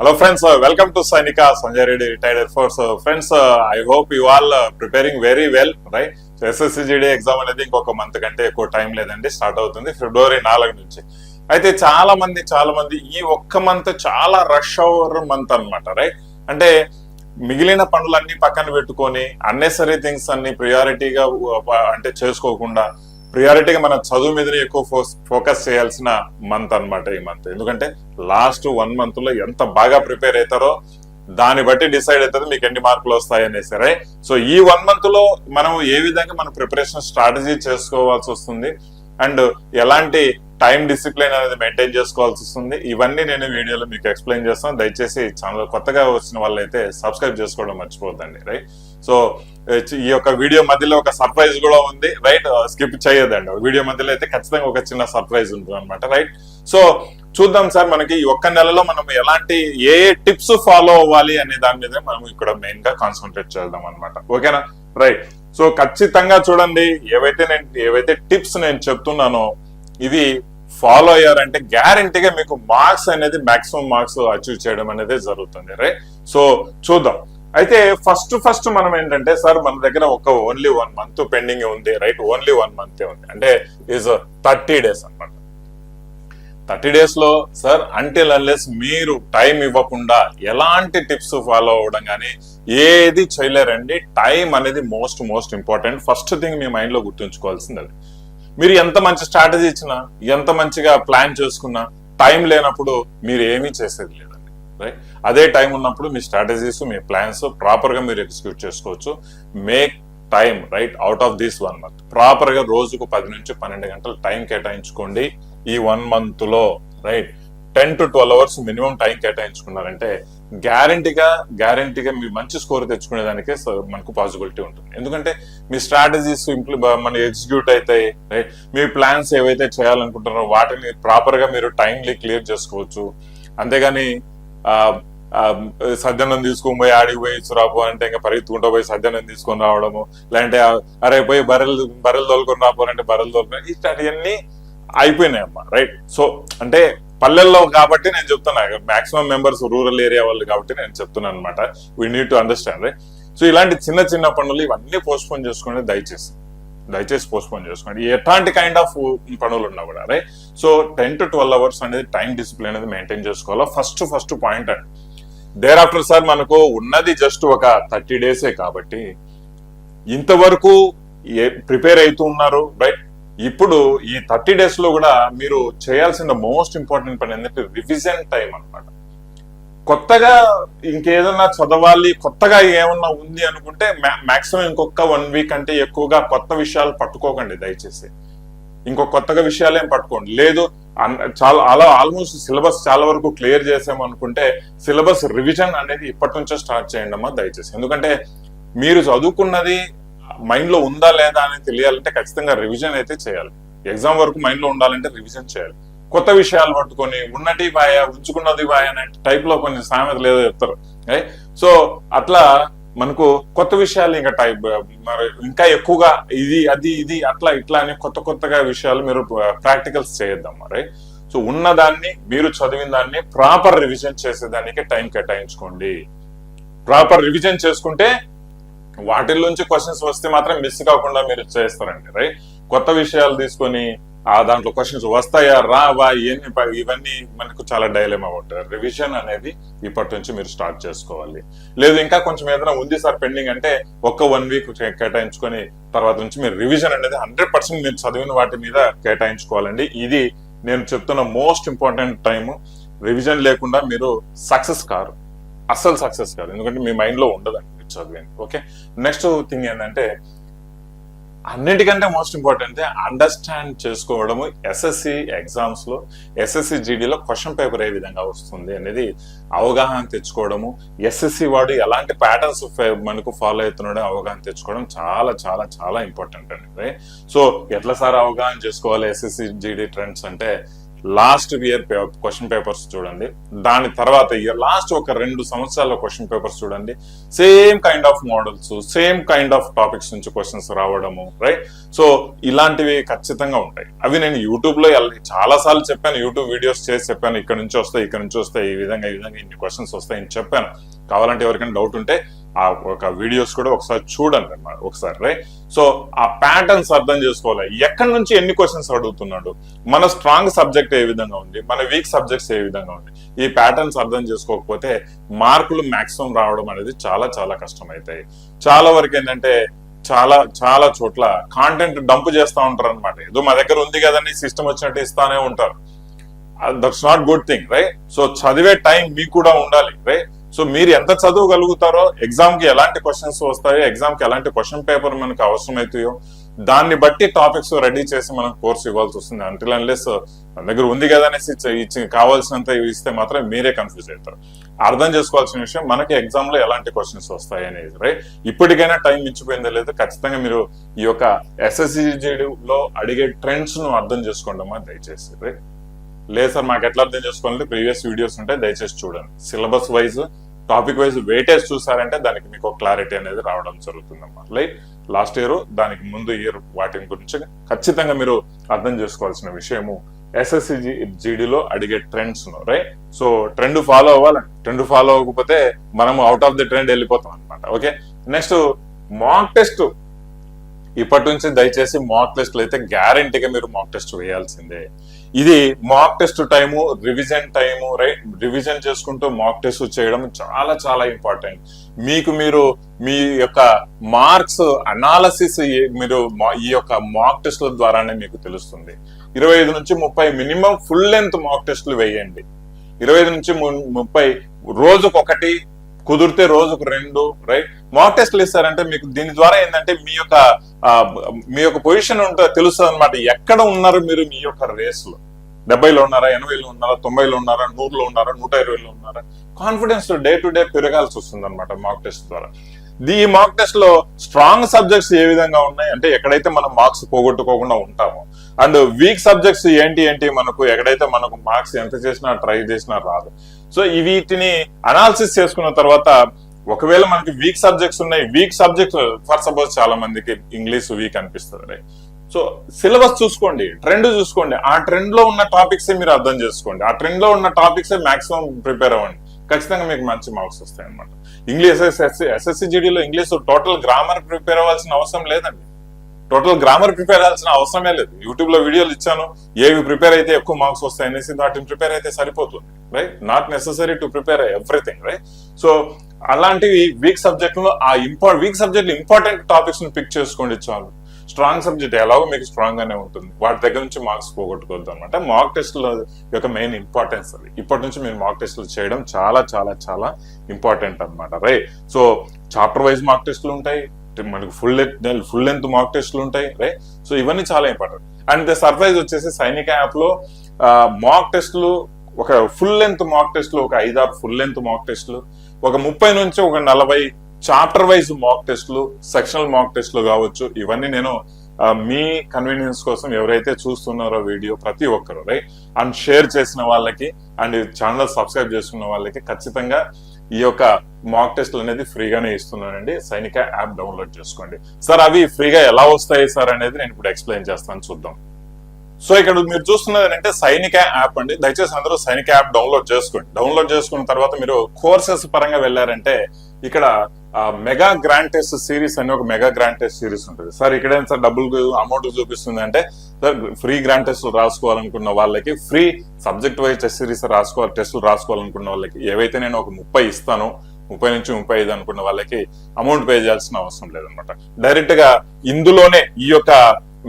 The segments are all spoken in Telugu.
Hello friends welcome to Sainik Sanjay Reddy retired retired Air Force. Uh, friends, uh, I hope you all uh, so SSC GD exam అనేది ఇంకొక మంత్ కంటే ఎక్కువ టైం లేదండి. స్టార్ట్ అవుతుంది ఫిబ్రవరి నాలుగు నుంచి. అయితే చాలా మంది చాలా మంది ఈ ఒక్క మంత్ చాలా రష్ అవర్ మంత్ అన్నమాట రైట్ అంటే మిగిలిన పనులన్నీ పక్కన పెట్టుకొని అన్నెసరీ థింగ్స్ అన్ని ప్రియారిటీగా uh, అంటే చేసుకోకుండా ప్రియారిటీగా మన చదువు మీదనే ఎక్కువ ఫోకస్ చేయాల్సిన మంత్ అన్నమాట ఈ మంత్ ఎందుకంటే లాస్ట్ వన్ మంత్లో ఎంత బాగా ప్రిపేర్ అవుతారో దాన్ని బట్టి డిసైడ్ అవుతుంది మీకు ఎన్ని మార్కులు వస్తాయి సరే సో ఈ వన్ మంత్లో మనం ఏ విధంగా మన ప్రిపరేషన్ స్ట్రాటజీ చేసుకోవాల్సి వస్తుంది? అండ్ ఎలాంటి టైం డిసిప్లిన్ అనేది మెయింటైన్ చేసుకోవాల్సి వస్తుంది. ఇవన్నీ నేను వీడియోలో మీకు ఎక్స్ప్లెయిన్ చేస్తాను. దయచేసి ఛానల్ కొత్తగా వచ్చిన వాళ్ళైతే సబ్స్క్రైబ్ చేసుకోవడం మర్చిపోద్దండి రైట్? సో ఈ యొక్క వీడియో మధ్యలో ఒక సర్ప్రైజ్ కూడా ఉంది రైట్? స్కిప్ చేయదండి వీడియో మధ్యలో అయితే ఖచ్చితంగా ఒక చిన్న సర్ప్రైజ్ ఉంటుంది అనమాట రైట్? సో చూద్దాం సార్ మనకి ఒక్క నెలలో మనం ఎలాంటి ఏ ఏ టిప్స్ ఫాలో అవ్వాలి అనే దాని మీద మనం ఇక్కడ మెయిన్గా కాన్సన్ట్రేట్ చేద్దాం అనమాట ఓకేనా? రైట్. సో ఖచ్చితంగా చూడండి ఏవైతే నేను ఏవైతే టిప్స్ నేను చెప్తున్నానో ఇది ఫాలో అయ్యారంటే గ్యారంటీగా మీకు మార్క్స్ అనేది మాక్సిమం మార్క్స్ అచీవ్ చేయడం అనేది జరుగుతుంది రైట్? సో చూద్దాం. అయితే ఫస్ట్ ఫస్ట్ మనం ఏంటంటే సార్ మన దగ్గర ఒక ఓన్లీ వన్ మంత్ పెండింగ్ ఉంది రైట్? ఓన్లీ వన్ మంత్ ఉంది. అంటే ఈజ్ థర్టీ డేస్ అనమాట థర్టీ డేస్లో సార్ అంటిల్ అన్లెస్ మీరు టైం ఇవ్వకుండా ఎలాంటి టిప్స్ ఫాలో అవ్వడం కానీ ఏది చేయలేరండి. టైం అనేది most most important. First thing మీ మైండ్లో గుర్తుంచుకోవాల్సింది అది. మీరు ఎంత మంచి స్ట్రాటజీ ఇచ్చినా ఎంత మంచిగా ప్లాన్ చేసుకున్నా టైం లేనప్పుడు మీరు ఏమీ చేసేది లేదండి రైట్ అదే టైం ఉన్నప్పుడు మీ స్ట్రాటజీస్ మీ ప్లాన్స్ ప్రాపర్గా మీరు ఎగ్జిక్యూట్ చేసుకోవచ్చు. Make time right out of this one month ప్రాపర్గా రోజుకు పది నుంచి పన్నెండు గంటలు టైం కేటాయించుకోండి. ఈ వన్ మంత్లో right ten to twelve hours minimum time కేటాయించుకున్నారంటే గ్యారంటీగా గ్యారంటీగా మీరు మంచి స్కోర్ తెచ్చుకునేదానికే మనకు పాసిబిలిటీ ఉంటుంది. ఎందుకంటే మీ స్ట్రాటజీస్ మన ఎగ్జిక్యూట్ అవుతాయి రైట్? మీ ప్లాన్స్ ఏవైతే చేయాలనుకుంటున్నారో వాటిని ప్రాపర్గా మీరు టైంలీ క్లియర్ చేసుకోవచ్చు. అంతేగాని సజ్జనం తీసుకొని పోయి ఆడికి పోయి రాబో అంటే ఇంకా పరిగెత్తుకుంటూ పోయి సజ్జనం తీసుకొని రావడము లేదంటే అరే పోయి బర్రెలు బర్రెలు తోలుకొని రాపోరంటే బర్రెలు తోలుకొని ఇట్లాంటివన్నీ అయిపోయినాయి అమ్మా రైట్ సో అంటే పల్లెల్లో కాబట్టి నేను చెప్తున్నా మాక్సిమం మెంబర్స్ రూరల్ ఏరియా వాళ్ళు కాబట్టి నేను చెప్తున్నాను అనమాట we need to understand right so ఇలాంటి చిన్న చిన్న పనులు ఇవన్నీ పోస్ట్పోన్ చేసుకోండి దయచేసి దయచేసి పోస్ట్పోన్ చేసుకోండి. ఎట్లాంటి కైండ్ ఆఫ్ పనులు ఉన్నా కూడా right so ten to twelve hours అనేది టైం డిసిప్లిన్ అనేది మెయింటైన్ చేసుకోవాలా? ఫస్ట్ ఫస్ట్ పాయింట్ అండి. దేర్ ఆఫ్టర్ సార్ మనకు ఉన్నది జస్ట్ ఒక థర్టీ డేసే కాబట్టి ఇంతవరకు ప్రిపేర్ అవుతూ ఉన్నారు రైట్ ఇప్పుడు ఈ థర్టీ డేస్లో కూడా మీరు చేయాల్సిన మోస్ట్ ఇంపార్టెంట్ పని ఏంటంటే రివిజన్ టైం అన్నమాట. కొత్తగా ఇంకేదన్నా చదవాలి కొత్తగా ఏమన్నా ఉంది అనుకుంటే మాక్సిమం ఇంకొక వన్ వీక్ అంటే ఎక్కువగా కొత్త విషయాలు పట్టుకోకండి దయచేసి. ఇంకో కొత్తగా విషయాలు ఏం పట్టుకోండి. లేదు అన్- చాలా అలా ఆల్మోస్ట్ సిలబస్ చాలా వరకు క్లియర్ చేసామనుకుంటే సిలబస్ రివిజన్ అనేది ఇప్పటి నుంచే స్టార్ట్ చేయండి అమ్మా దయచేసి. ఎందుకంటే మీరు చదువుకున్నది మైండ్లో ఉందా లేదా అని తెలియాలంటే ఖచ్చితంగా రివిజన్ అయితే చేయాలి. ఎగ్జామ్ వరకు మైండ్లో ఉండాలంటే రివిజన్ చేయాలి. కొత్త విషయాలు పట్టుకొని ఉన్నటి వాయ ఉంచుకున్నది వాయ అనే టైప్లో కొన్ని సామెతలు ఏదో చెప్తారు. సో అట్లా మనకు కొత్త విషయాలు ఇంకా టైప్ మరి ఇంకా ఎక్కువగా ఇది అది ఇది అట్లా ఇట్లా అని కొత్త కొత్తగా విషయాలు మీరు ప్రాక్టికల్స్ చేయొద్దాం మరి సో ఉన్నదాన్ని మీరు చదివిన దాన్ని ప్రాపర్ రివిజన్ చేసేదానికి టైం కేటాయించుకోండి. ప్రాపర్ రివిజన్ చేసుకుంటే వాటిల్లోంచి క్వశ్చన్స్ వస్తే మాత్రం మిస్ కాకుండా మీరు చేస్తారండి రైట్ కొత్త విషయాలు తీసుకొని ఆ దాంట్లో క్వశ్చన్స్ వస్తాయా రావా ఇవన్నీ ఇవన్నీ మనకు చాలా డైలమా ఉంటుంది రివిజన్ అనేది ఇప్పటి నుంచి మీరు స్టార్ట్ చేసుకోవాలి. లేదు ఇంకా కొంచెం ఏదైనా ఉంది సార్ పెండింగ్ అంటే ఒక్క వన్ వీక్ కేటాయించుకొని తర్వాత నుంచి మీరు రివిజన్ అనేది హండ్రెడ్ పర్సెంట్ మీరు చదివిన వాటి మీద కేటాయించుకోవాలండి. ఇది నేను చెప్తున్న మోస్ట్ ఇంపార్టెంట్ టైము రివిజన్ లేకుండా మీరు సక్సెస్ కారు. అస్సలు సక్సెస్ కాదు. ఎందుకంటే మీ మైండ్లో ఉండదండి. చదివింది ఓకే నెక్స్ట్ థింగ్ ఏంటంటే అన్నిటికంటే మోస్ట్ ఇంపార్టెంట్ అండర్స్టాండ్ చేసుకోవడము ఎస్ఎస్సి ఎగ్జామ్స్లో ఎస్ఎస్సి జీడీలో క్వశ్చన్ పేపర్ ఏ విధంగా వస్తుంది అనేది అవగాహన తెచ్చుకోవడము ఎస్ఎస్సి వాడు ఎలాంటి ప్యాటర్న్స్ మనకు ఫాలో అవుతున్నాడో అవగాహన తెచ్చుకోవడం చాలా చాలా చాలా ఇంపార్టెంట్ అండి. సో ఎట్లా సార్ అవగాహన చేసుకోవాలి ఎస్ఎస్సి జీడీ ట్రెండ్స్ అంటే లాస్ట్ ఇయర్ క్వశ్చన్ పేపర్స్ చూడండి. దాని తర్వాత ఇయర్ లాస్ట్ ఒక రెండు సంవత్సరాల క్వశ్చన్ పేపర్స్ చూడండి. Same kind of models same kind of topics నుంచి క్వశ్చన్స్ రావడము రైట్ సో ఇలాంటివి ఖచ్చితంగా ఉంటాయి. అవి నేను యూట్యూబ్లో చాలా సార్లు చెప్పాను. యూట్యూబ్ వీడియోస్ చేసి చెప్పాను. ఇక్కడ నుంచి వస్తాయి ఇక్కడ నుంచి వస్తాయి ఈ విధంగా ఈ విధంగా ఇన్ని క్వశ్చన్స్ వస్తాయని చెప్పాను. కావాలంటే ఎవరికైనా డౌట్ ఉంటే ఆ ఒక వీడియోస్ కూడా ఒకసారి చూడండి అన్నమాట ఒకసారి రైట్ సో ఆ ప్యాటర్న్స్ అర్థం చేసుకోవాలి. ఎక్కడి నుంచి ఎన్ని క్వశ్చన్స్ అడుగుతున్నాడు? మన స్ట్రాంగ్ సబ్జెక్ట్ ఏ విధంగా ఉంది? మన వీక్ సబ్జెక్ట్స్ ఏ విధంగా ఉంది? ఈ ప్యాటర్న్స్ అర్థం చేసుకోకపోతే మార్కులు మాక్సిమం రావడం అనేది చాలా చాలా కష్టం అవుతాయి చాలా వరకు ఏంటంటే చాలా చాలా చోట్ల కాంటెంట్ డంప్ చేస్తా ఉంటారు అనమాట ఏదో మా దగ్గర ఉంది కదండి సిస్టమ్ వచ్చినట్టు ఇస్తానే ఉంటారు. That's not good thing right so చదివే టైం మీకు కూడా ఉండాలి రైట్ సో మీరు ఎంత చదవగలుగుతారో ఎగ్జామ్కి ఎలాంటి క్వశ్చన్స్ వస్తాయో ఎగ్జామ్కి ఎలాంటి క్వశ్చన్ పేపర్ మనకు అవసరం అవుతాయో దాన్ని బట్టి టాపిక్స్ రెడీ చేసి మనం కోర్స్ ఇవ్వాల్సి వస్తుంది. అంటిల్ అన్లెస్ uh, మన దగ్గర ఉంది కదా అనేసి ఇచ్చి- కావాల్సినంత ఇస్తే మాత్రం మీరే కన్ఫ్యూజ్ అవుతారు. అర్థం చేసుకోవాల్సిన విషయం మనకి ఎగ్జామ్లో ఎలాంటి క్వశ్చన్స్ వస్తాయి అనేది రైట్ ఇప్పటికైనా టైం మించిపోయిందో లేదో ఖచ్చితంగా మీరు ఈ యొక్క SSCG లో అడిగే ట్రెండ్స్ను అర్థం చేసుకోండి అమ్మా దయచేసి రైట్ లేదు సార్ మాకు ఎట్లా అర్థం చేసుకోవాలంటే ప్రీవియస్ వీడియోస్ ఉంటాయి దయచేసి చూడండి. Syllabus wise topic wise weightage చూసారంటే దానికి మీకు క్లారిటీ అనేది రావడం జరుగుతుందమ్మా లైక్ లాస్ట్ ఇయర్ దానికి ముందు ఇయర్ వాటిని గురించి ఖచ్చితంగా మీరు అర్థం చేసుకోవాల్సిన విషయము ఎస్ఎస్సి జీడీలో అడిగే trends right so trend follow అవ్వాలి. ట్రెండ్ ఫాలో అవ్వకపోతే మనం అవుట్ ఆఫ్ ది ట్రెండ్ వెళ్ళిపోతాం అనమాట ఓకే నెక్స్ట్ మాక్ టెస్ట్ ఇప్పటి నుంచి దయచేసి మాక్ టెస్ట్లు అయితే గ్యారంటీగా మీరు మాక్ టెస్ట్ వేయాల్సిందే. ఇది mock test time revision time right revision చేసుకుంటూ మాక్ టెస్ట్ చేయడం చాలా చాలా ఇంపార్టెంట్ మీకు మీరు మీ యొక్క మార్క్స్ అనాలసిస్ మీరు మా- ఈ యొక్క మాక్ టెస్ట్ల ద్వారానే మీకు తెలుస్తుంది. ఇరవై ఐదు నుంచి ముప్పై మినిమం ఫుల్ లెంత్ మాక్ టెస్ట్లు వేయండి. ఇరవై ఐదు నుంచి ము- ముప్పై రోజుకు ఒకటి కుదిరితే రోజుకు రెండు రైట్? మాక్ టెస్ట్లు ఇస్తారంటే మీకు దీని ద్వారా ఏంటంటే మీ యొక్క మీ యొక్క పొజిషన్ ఉంటే తెలుస్తుంది అనమాట ఎక్కడ ఉన్నారు మీరు మీ యొక్క రేస్లో? డెబ్బైలో ఉన్నారా ఎనభైలో ఉన్నారా తొంభైలో ఉన్నారా నూరులో ఉన్నారా నూట ఇరవైలో ఉన్నారా? కాన్ఫిడెన్స్ డే టు డే పెరగాల్సి వస్తుంది అనమాట మాక్ టెస్ట్ ద్వారా. ఈ మాక్ టెస్ట్లో స్ట్రాంగ్ సబ్జెక్ట్స్ ఏ విధంగా ఉన్నాయి? అంటే ఎక్కడైతే మనం మార్క్స్ పోగొట్టుకోకుండా ఉంటామో అండ్ వీక్ సబ్జెక్ట్స్ ఏంటి ఏంటి మనకు ఎక్కడైతే మనకు మార్క్స్ ఎంత చేసినా ట్రై చేసినా రాదు. సో ఈ వీటిని అనాలిసిస్ చేసుకున్న తర్వాత ఒకవేళ మనకి వీక్ సబ్జెక్ట్స్ ఉన్నాయి వీక్ సబ్జెక్ట్ ఫర్ సపోజ్ చాలా మందికి ఇంగ్లీష్ వీక్ అనిపిస్తుంది రైట్ సో సిలబస్ చూసుకోండి ట్రెండ్ చూసుకోండి. ఆ ట్రెండ్లో ఉన్న టాపిక్స్ మీరు అర్థం చేసుకోండి. ఆ ట్రెండ్లో ఉన్న టాపిక్స్ మాక్సిమం ప్రిపేర్ అవ్వండి. ఖచ్చితంగా మీకు మంచి మార్క్స్ వస్తాయి అనమాట ఇంగ్లీష్ ఎస్ఎస్సి జీడీలో ఇంగ్లీష్ టోటల్ గ్రామర్ ప్రిపేర్ అవ్వాల్సిన అవసరం లేదండి. టోటల్ గ్రామర్ ప్రిపేర్ అవ్వాల్సిన అవసరమే లేదు. యూట్యూబ్లో వీడియోలు ఇచ్చాను. ఏవి ప్రిపేర్ అయితే ఎక్కువ మార్క్స్ వస్తాయి అనేసి వాటిని ప్రిపేర్ అయితే సరిపోతుంది right not necessary to prepare everything right so అలాంటివి వీక్ సబ్జెక్ట్లో ఆ ఇంపార్ట్ వీక్ సబ్జెక్ట్ ఇంపార్టెంట్ టాపిక్స్ను పిక్ చేసుకోండి చాలు. స్ట్రాంగ్ సబ్జెక్ట్ ఎలాగో మీకు స్ట్రాంగ్ గానే ఉంటుంది. వాటి దగ్గర నుంచి మార్క్స్ పోగొట్టుకోవద్దు అనమాట మాక్ టెస్ట్ల యొక్క మెయిన్ ఇంపార్టెన్స్ అది. ఇప్పటి నుంచి మీరు మాక్ టెస్ట్లు చేయడం చాలా చాలా చాలా ఇంపార్టెంట్ అన్నమాట right so chapter wise mock టెస్ట్లు ఉంటాయి. మనకి ఫుల్ ఫుల్ లెంత్ మాక్ టెస్ట్లు ఉంటాయి రైట్ సో ఇవన్నీ చాలా ఇంపార్టెంట్ అండ్ ద సర్ప్రైజ్ వచ్చేసి సైనిక యాప్లో మాక్ టెస్ట్లు ఒక ఫుల్ లెంత్ మాక్ టెస్ట్లు ఒక ఐదారు ఫుల్ లెంత్ మాక్ టెస్ట్లు ఒక ముప్పై నుంచి ఒక నలభై చాప్టర్ వైజ్ మాక్ టెస్ట్లు సెక్షనల్ మాక్ టెస్ట్లు కావచ్చు. ఇవన్నీ నేను మీ కన్వీనియన్స్ కోసం ఎవరైతే చూస్తున్నారో వీడియో ప్రతి ఒక్కరు రైట్ అండ్ షేర్ చేసిన వాళ్ళకి అండ్ ఛానల్ సబ్స్క్రైబ్ చేసుకున్న వాళ్ళకి ఖచ్చితంగా ఈ యొక్క మాక్ టెస్ట్లు అనేది ఫ్రీగానే ఇస్తున్నానండి. సైనిక యాప్ డౌన్లోడ్ చేసుకోండి. సార్ అవి ఫ్రీగా ఎలా వస్తాయి సార్ అనేది నేను ఇప్పుడు ఎక్స్ప్లెయిన్ చేస్తాను చూద్దాం. సో ఇక్కడ మీరు చూస్తున్నది ఏంటంటే సైనిక యాప్ అండి. దయచేసి అందరూ సైనిక యాప్ డౌన్లోడ్ చేసుకోండి. డౌన్లోడ్ చేసుకున్న తర్వాత మీరు కోర్సెస్ పరంగా వెళ్ళారంటే ఇక్కడ మెగా గ్రాండ్ టెస్ట్ సిరీస్ అని ఒక మెగా గ్రాండ్ టెస్ట్ సిరీస్ ఉంటుంది. సార్ ఇక్కడ సార్ డబ్బులు అమౌంట్ చూపిస్తుంది అంటే సార్ ఫ్రీ గ్రాండ్ టెస్ట్ రాసుకోవాలనుకున్న వాళ్ళకి free subject wise test series రాసుకోవాలి టెస్టులు రాసుకోవాలనుకున్న వాళ్ళకి ఏవైతే నేను ఒక ముప్పై ఇస్తానో ముప్పై నుంచి ముప్పై ఐదు అనుకున్న వాళ్ళకి అమౌంట్ పే చేయాల్సిన అవసరం లేదనమాట. డైరెక్ట్గా ఇందులోనే ఈ యొక్క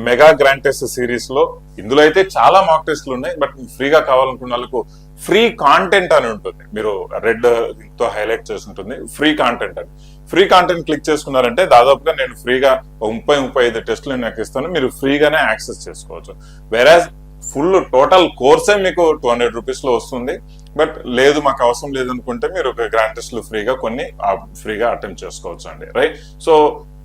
మెగా గ్రాండ్ టెస్ట్ సిరీస్లో ఇందులో అయితే చాలా మాక్ టెస్ట్లు ఉన్నాయి బట్ ఫ్రీగా కావాలనుకున్న వాళ్ళకు ఫ్రీ కాంటెంట్ అని ఉంటుంది. మీరు రెడ్తో హైలైట్ చేసి ఉంటుంది ఫ్రీ కాంటెంట్ అని. ఫ్రీ కాంటెంట్ క్లిక్ చేసుకున్నారంటే దాదాపుగా నేను ఫ్రీగా ఒక ముప్పై ముప్పై ఐదు టెస్టులు నాకు ఇస్తాను. మీరు ఫ్రీగానే యాక్సెస్ చేసుకోవచ్చు. వెరాజ్ ఫుల్ టోటల్ కోర్సే మీకు టూ హండ్రెడ్ రూపీస్లో వస్తుంది. బట్ లేదు మాకు అవసరం లేదనుకుంటే మీరు ఒక గ్రాండ్ టెస్ట్లు ఫ్రీగా కొన్ని ఫ్రీగా అటెంప్ట్ చేసుకోవచ్చు అండి. రైట్ సో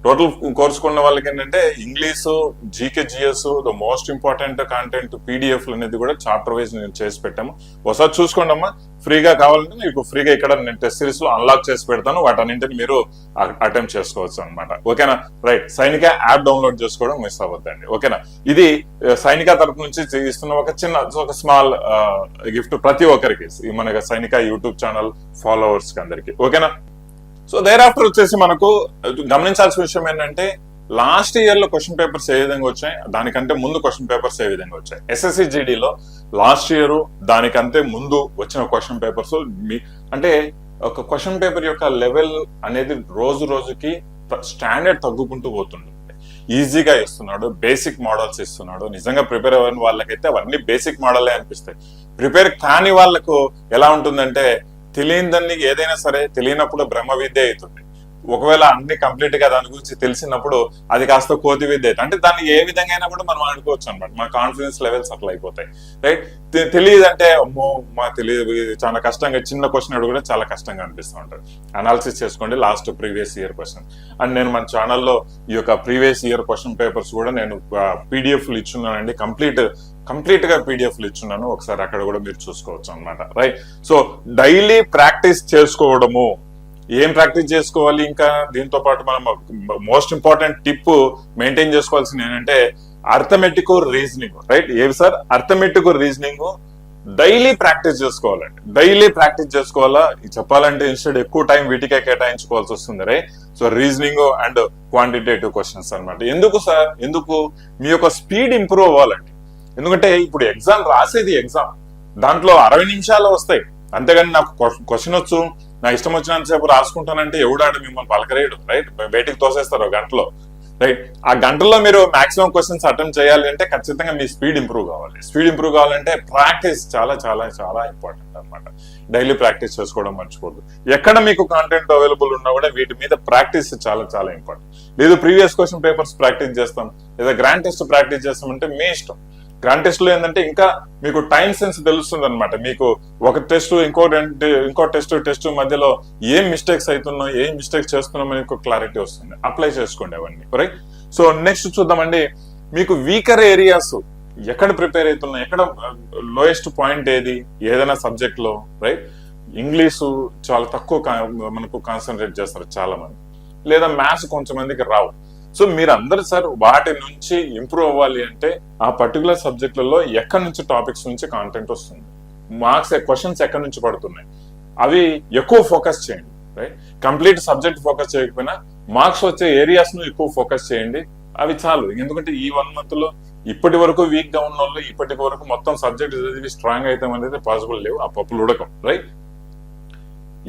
టోటల్ కోర్చుకున్న వాళ్ళకి ఏంటంటే English GK GS the most important content PDF అనేది కూడా చాప్టర్ వైజ్ నేను చేసి పెట్టాము. ఒకసారి చూసుకోండి అమ్మా ఫ్రీగా కావాలంటే మీకు ఫ్రీగా ఇక్కడ నేను టెస్ట్ సిరీస్లో అన్లాక్ చేసి పెడతాను. వాటన్నింటిని మీరు అటెంప్ట్ చేసుకోవచ్చు అనమాట ఓకేనా? రైట్ సైనిక యాప్ డౌన్లోడ్ చేసుకోవడం మిస్ అవ్వద్దండి. ఓకేనా? ఇది సైనిక తరపు నుంచి ఇస్తున్న ఒక చిన్న ఒక స్మాల్ గిఫ్ట్ ప్రతి ఒక్కరికి. మన సైనిక యూట్యూబ్ ఛానల్ ఫాలోవర్స్కి అందరికి. ఓకేనా? సో దేర్ ఆఫ్టర్ వచ్చేసి మనకు గమనించాల్సిన విషయం ఏంటంటే లాస్ట్ ఇయర్లో క్వశ్చన్ పేపర్స్ ఏ విధంగా వచ్చాయి? దానికంటే ముందు క్వశ్చన్ పేపర్స్ ఏ విధంగా వచ్చాయి? ఎస్ఎస్సి జీడీలో లాస్ట్ ఇయర్ దానికంటే ముందు వచ్చిన క్వశ్చన్ పేపర్స్ మీ అంటే ఒక క్వశ్చన్ పేపర్ యొక్క లెవెల్ అనేది రోజు రోజుకి స్టాండర్డ్ తగ్గుకుంటూ పోతుంది ఈజీగా ఇస్తున్నాడు బేసిక్ మోడల్స్ ఇస్తున్నాడు. నిజంగా ప్రిపేర్ అవ్వని వాళ్ళకైతే అవన్నీ బేసిక్ మోడలే అనిపిస్తాయి. ప్రిపేర్ కాని వాళ్ళకు ఎలా ఉంటుందంటే తెలియని ఏదైనా సరే తెలియనప్పుడు బ్రహ్మ విద్య అవుతుంది. ఒకవేళ అన్ని కంప్లీట్గా దాని గురించి తెలిసినప్పుడు అది కాస్త కోతి విద్య అయితే అంటే దాన్ని ఏ విధంగా అయినా కూడా మనం అనుకోవచ్చు అనమాట మన కాన్ఫిడెన్స్ లెవెల్స్ అట్లా అయిపోతాయి. రైట్ తెలియదు అంటే అమ్మో మా తెలియదు చాలా కష్టంగా చిన్న క్వశ్చన్ అడుగు చాలా కష్టంగా అనిపిస్తూ ఉంటుంది. అనాలిసిస్ చేసుకోండి last previous year question and నేను మన ఛానల్లో ఈ యొక్క ప్రీవియస్ ఇయర్ క్వశ్చన్ పేపర్స్ కూడా నేను పీడిఎఫ్లు ఇచ్చున్నానండి. కంప్లీట్ కంప్లీట్గా పీడిఎఫ్లు ఇచ్చున్నాను. ఒకసారి అక్కడ కూడా మీరు చూసుకోవచ్చు అనమాట రైట్ సో డైలీ ప్రాక్టీస్ చేసుకోవడము ఏం ప్రాక్టీస్ చేసుకోవాలి ఇంకా? దీంతో పాటు మనం మోస్ట్ ఇంపార్టెంట్ టిప్ మెయింటైన్ చేసుకోవాల్సింది ఏంటంటే అర్థమెటిక్ రీజనింగ్ రైట్? ఏవి sir? Arithmetic reasoning daily practice చేసుకోవాలండి. డైలీ ప్రాక్టీస్ చేసుకోవాలా? ఇది చెప్పాలంటే ఇన్స్టెడ్ ఎక్కువ టైం వీటికే కేటాయించుకోవాల్సి వస్తుంది రే so reasoning and quantitative questions అనమాట ఎందుకు సార్? ఎందుకు? మీ యొక్క స్పీడ్ ఇంప్రూవ్ అవ్వాలండి. ఎందుకంటే ఇప్పుడు ఎగ్జామ్ రాసేది ఎగ్జామ్. దాంట్లో అరవై నిమిషాలు వస్తాయి. అంతేగాని నాకు క్వశ్చన్ వచ్చు. నా ఇష్టం వచ్చినంతసేపు రాసుకుంటానంటే ఎవడాడు మిమ్మల్ని పలకరేయడు రైట్ బయటికి తోసేస్తారు గంటలో రైట్ ఆ గంటల్లో మీరు మాక్సిమం క్వశ్చన్స్ అటెంప్ట్ చేయాలి అంటే ఖచ్చితంగా మీ స్పీడ్ ఇంప్రూవ్ కావాలి. స్పీడ్ ఇంప్రూవ్ కావాలంటే ప్రాక్టీస్ చాలా చాలా చాలా ఇంపార్టెంట్ అన్నమాట. డైలీ ప్రాక్టీస్ చేసుకోవడం మర్చిపోదు ఎక్కడ మీకు కాంటెంట్ అవైలబుల్ ఉన్నా కూడా వీటి మీద ప్రాక్టీస్ చాలా చాలా ఇంపార్టెంట్ లేదు ప్రీవియస్ క్వశ్చన్ పేపర్స్ ప్రాక్టీస్ చేస్తాం లేదా గ్రాండ్ టెస్ట్ ప్రాక్టీస్ చేస్తామంటే మీ ఇష్టం. గ్రాండ్ టెస్ట్లో ఏంటంటే ఇంకా మీకు టైం సెన్స్ తెలుస్తుంది అనమాట మీకు ఒక టెస్ట్ ఇంకో రెండు ఇంకో టెస్ట్ టెస్ట్ మధ్యలో ఏం మిస్టేక్స్ అవుతున్నాం ఏం మిస్టేక్స్ చేస్తున్నాం అని క్లారిటీ వస్తుంది. అప్లై చేసుకోండి అవన్నీ. రైట్ సో నెక్స్ట్ చూద్దామండి. మీకు వీకర్ ఏరియాస్ ఎక్కడ ప్రిపేర్ అవుతున్నాయి? ఎక్కడ uh, లోయెస్ట్ పాయింట్ ఏది? ఏదైనా సబ్జెక్ట్లో రైట్ ఇంగ్లీషు చాలా తక్కువ కా- మనకు కాన్సన్ట్రేట్ చేస్తారు చాలా మంది లేదా మ్యాథ్స్ కొంచెం మందికి రావు. సో మీరు అందరు సార్ వాటి నుంచి ఇంప్రూవ్ అవ్వాలి అంటే ఆ పర్టికులర్ సబ్జెక్టులలో ఎక్కడి నుంచి టాపిక్స్ నుంచి కాంటెంట్ వస్తుంది? మార్క్స్ క్వశ్చన్స్ eh, ఎక్కడి నుంచి పడుతున్నాయి? అవి ఎక్కువ ఫోకస్ చేయండి రైట్ కంప్లీట్ సబ్జెక్ట్ ఫోకస్ చేయకపోయినా మార్క్స్ వచ్చే ఏరియాస్ను ఎక్కువ ఫోకస్ చేయండి. అవి చాలు. ఎందుకంటే ఈ వన్ మంత్లో ఇప్పటి వరకు వీక్గా ఉన్న వాళ్ళు ఇప్పటి వరకు మొత్తం సబ్జెక్ట్ చదివి స్ట్రాంగ్ అవుతాం అనేది పాసిబుల్ లేవు. ఆ పప్పులు ఉడకం రైట్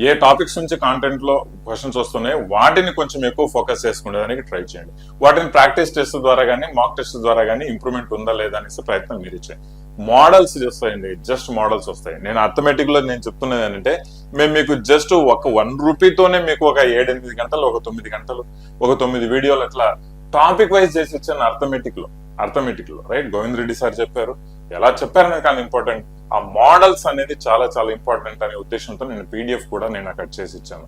ఏ టాపిక్స్ నుంచి కాంటెంట్లో క్వశ్చన్స్ వస్తున్నాయి వాటిని కొంచెం ఎక్కువ ఫోకస్ చేసుకునేదానికి ట్రై చేయండి. వాటిని ప్రాక్టీస్ టెస్ట్ ద్వారా కానీ మాక్ టెస్ట్ ద్వారా కానీ ఇంప్రూవ్మెంట్ ఉందా లేదా అనేసి ప్రయత్నం మీరు చేయండి. మోడల్స్ వస్తాయండి జస్ట్ మోడల్స్ వస్తాయి. నేను అర్థమెటిక్లో నేను చెప్తున్నది ఏంటంటే మేము మీకు జస్ట్ ఒక వన్ రూపీతోనే మీకు ఒక ఏడెనిమిది గంటలు ఒక తొమ్మిది గంటలు ఒక తొమ్మిది వీడియోలు అట్లా టాపిక్ వైజ్ చేసి ఇచ్చాను అర్థమెటిక్లో అర్థమెటిక్లో రైట్ గోవింద్ రెడ్డి సార్ చెప్పారు ఎలా చెప్పారనేది కానీ ఇంపార్టెంట్. ఆ మోడల్స్ అనేది చాలా చాలా ఇంపార్టెంట్ అనే ఉద్దేశంతో నేను పీడిఎఫ్ కూడా నేను అక్కడ చేసి ఇచ్చాను.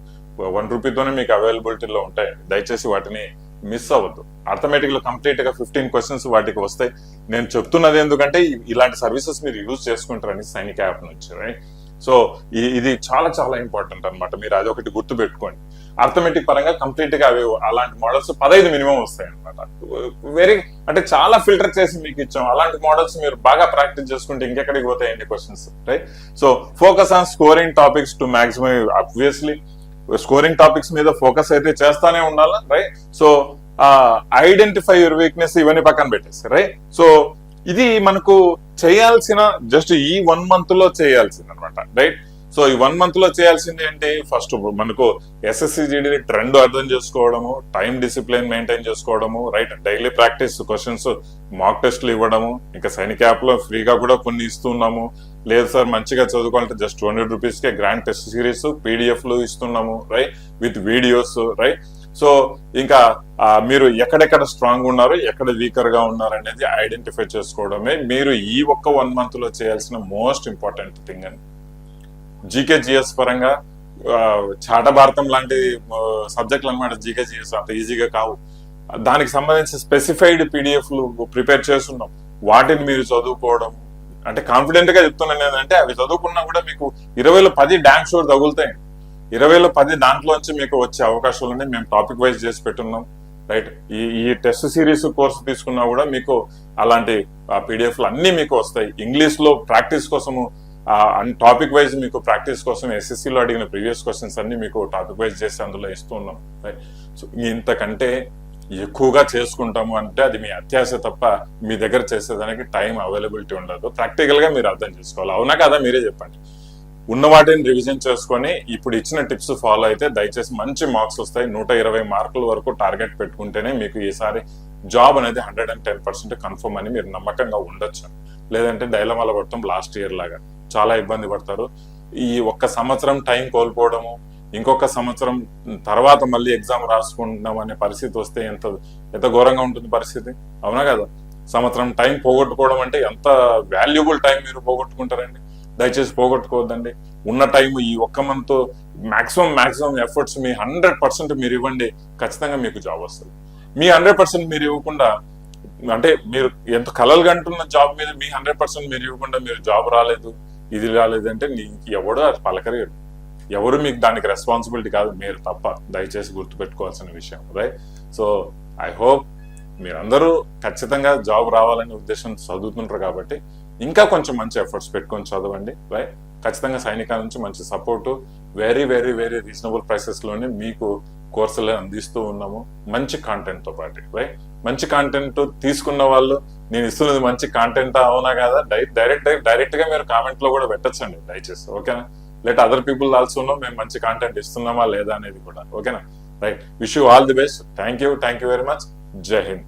వన్ రూపీతోనే మీకు అవైలబిలిటీలో ఉంటాయి. దయచేసి వాటిని మిస్ అవ్వద్దు. అర్థమెటిక్లో కంప్లీట్గా ఫిఫ్టీన్ క్వశ్చన్స్ వాటికి వస్తాయి. నేను చెప్తున్నది ఎందుకంటే ఇలాంటి సర్వీసెస్ మీరు యూజ్ చేసుకుంటారని సైనిక యాప్ నుంచి రైట్ సో ఇది చాలా చాలా ఇంపార్టెంట్ అన్నమాట. మీరు అది ఒకటి గుర్తు పెట్టుకోండి అర్థమెటిక్ పరంగా కంప్లీట్గా అవి అలాంటి మోడల్స్ పదహైదు మినిమం వస్తాయి అనమాట వెరీ అంటే చాలా ఫిల్టర్ చేసి మీకు ఇచ్చాం. అలాంటి మోడల్స్ మీరు బాగా ప్రాక్టీస్ చేసుకుంటే ఇంకెక్కడికి పోతాయండి questions right so focus on scoring topics to maximum obviously scoring topics మీద ఫోకస్ అయితే చేస్తానే ఉండాలి right so identify your weakness ఇవన్నీ పక్కన పెట్టేసి రైట్ సో ఇది మనకు చేయాల్సిన జస్ట్ ఈ వన్ మంత్లో చేయాల్సింది అనమాట రైట్ సో ఈ వన్ మంత్లో చేయాల్సింది ఏంటి? ఫస్ట్ మనకు ఎస్ఎస్సి జీడీ ట్రెండ్ అర్థం చేసుకోవడము టైం డిసిప్లిన్ మెయింటైన్ చేసుకోవడము right daily practice questions mock టెస్ట్లు ఇవ్వడము ఇంకా సైనిక యాప్లో ఫ్రీగా కూడా కొన్ని ఇస్తున్నాము లేదు సార్ మంచిగా చదువుకోవాలంటే జస్ట్ టూ హండ్రెడ్ రూపీస్ కే గ్రాండ్ టెస్ట్ సిరీస్ పీడిఎఫ్లు ఇస్తున్నాము right with videos right so ఇంకా మీరు ఎక్కడెక్కడ స్ట్రాంగ్ ఉన్నారు ఎక్కడ వీకర్గా ఉన్నారు అనేది ఐడెంటిఫై చేసుకోవడమే. మీరు ఈ ఒక్క వన్ మంత్లో చేయాల్సిన మోస్ట్ ఇంపార్టెంట్ థింగ్ అని. జీకే జిఎస్ పరంగా చాట భారతం లాంటి సబ్జెక్టులు అనమాట జీకే జిఎస్ అంత ఈజీగా కావు. దానికి సంబంధించి స్పెసిఫైడ్ పీడిఎఫ్లు ప్రిపేర్ చేస్తున్నాం. వాటిని మీరు చదువుకోవడం అంటే కాన్ఫిడెంట్గా చెప్తున్నాను ఏంటంటే అవి చదువుకున్నా కూడా మీకు ఇరవైలో పది డాన్స్ షోర్ తగులుతాయి ఇరవైలో పది దాంట్లోంచి మీకు వచ్చే అవకాశాలు మేము టాపిక్ వైజ్ చేసి పెట్టున్నాం. రైట్ ఈ ఈ టెస్ట్ సిరీస్ కోర్సు తీసుకున్నా కూడా మీకు అలాంటి పీడిఎఫ్లు అన్ని మీకు వస్తాయి. ఇంగ్లీష్లో ప్రాక్టీస్ కోసము టాపిక్ వైజ్ మీకు ప్రాక్టీస్ కోసం ఎస్ఎస్సిలో అడిగిన ప్రీవియస్ క్వశ్చన్స్ అన్ని మీకు టాపిక్ వైజ్ చేసి అందులో ఇస్తున్నాం రైట్ సో ఇంతకంటే ఎక్కువగా చేసుకుంటాము అంటే అది మీ అత్యాశ తప్ప మీ దగ్గర చేసేదానికి టైం అవైలబిలిటీ ఉండదు. ప్రాక్టికల్గా మీరు అర్థం చేసుకోవాలి. అవునా కదా మీరే చెప్పండి. ఉన్న వాటిని రివిజన్ చేసుకొని ఇప్పుడు ఇచ్చిన టిప్స్ ఫాలో అయితే దయచేసి మంచి మార్క్స్ వస్తాయి. నూట ఇరవై మార్కుల వరకు టార్గెట్ పెట్టుకుంటేనే మీకు ఈసారి జాబ్ అనేది hundred and ten percent confirm అని మీరు నమ్మకంగా ఉండొచ్చు. లేదంటే డైలమాల పడతాం లాస్ట్ ఇయర్ లాగా. చాలా ఇబ్బంది పడతారు. ఈ ఒక్క సంవత్సరం టైం కోల్పోవడము ఇంకొక సంవత్సరం తర్వాత మళ్ళీ ఎగ్జామ్ రాసుకుంటున్నాం అనే పరిస్థితి వస్తే ఎంత ఎంత ఘోరంగా ఉంటుంది పరిస్థితి? అవునా కదా? సంవత్సరం టైం పోగొట్టుకోవడం అంటే ఎంత వాల్యుబుల్ టైం మీరు పోగొట్టుకుంటారండి? దయచేసి పోగొట్టుకోవద్దండి. ఉన్న టైం ఈ ఒక్క మంత్ మాక్సిమం మాక్సిమం ఎఫర్ట్స్ మీ హండ్రెడ్ పర్సెంట్ మీరు ఇవ్వండి. ఖచ్చితంగా మీకు జాబ్ వస్తుంది. మీ హండ్రెడ్ పర్సెంట్ మీరు ఇవ్వకుండా అంటే మీరు ఎంత కలలు కంటున్న జాబ్ మీద మీ హండ్రెడ్ పర్సెంట్ మీరు ఇవ్వకుండా మీరు జాబ్ రాలేదు ఇది రాలేదు అంటే నీకు ఎవడో అది పలకరియడు. ఎవరు మీకు దానికి రెస్పాన్సిబిలిటీ కాదు మీరు తప్ప. దయచేసి గుర్తుపెట్టుకోవాల్సిన విషయం రైట్ సో ఐ హోప్ మీరందరూ ఖచ్చితంగా జాబ్ రావాలనే ఉద్దేశం చదువుతుంటారు కాబట్టి ఇంకా కొంచెం మంచి ఎఫర్ట్స్ పెట్టుకొని చదవండి రైట్ ఖచ్చితంగా సైనికాల నుంచి మంచి support very very very reasonable ప్రైసెస్లోనే మీకు కోర్సులు అందిస్తూ ఉన్నాము. మంచి కాంటెంట్తో పాటు రైట్ మంచి కాంటెంట్ తీసుకున్న వాళ్ళు నేను ఇస్తున్నది మంచి కాంటెంట్ అవునా కదా? డైరెక్ట్ డైరెక్ట్గా మీరు కామెంట్లో కూడా పెట్టచ్చండి దయచేసి ఓకేనా? Let other people also know మేము మంచి కాంటెంట్ ఇస్తున్నామా లేదా అనేది కూడా ఓకేనా? Right wish you all the best thank you thank you very much Jai Hind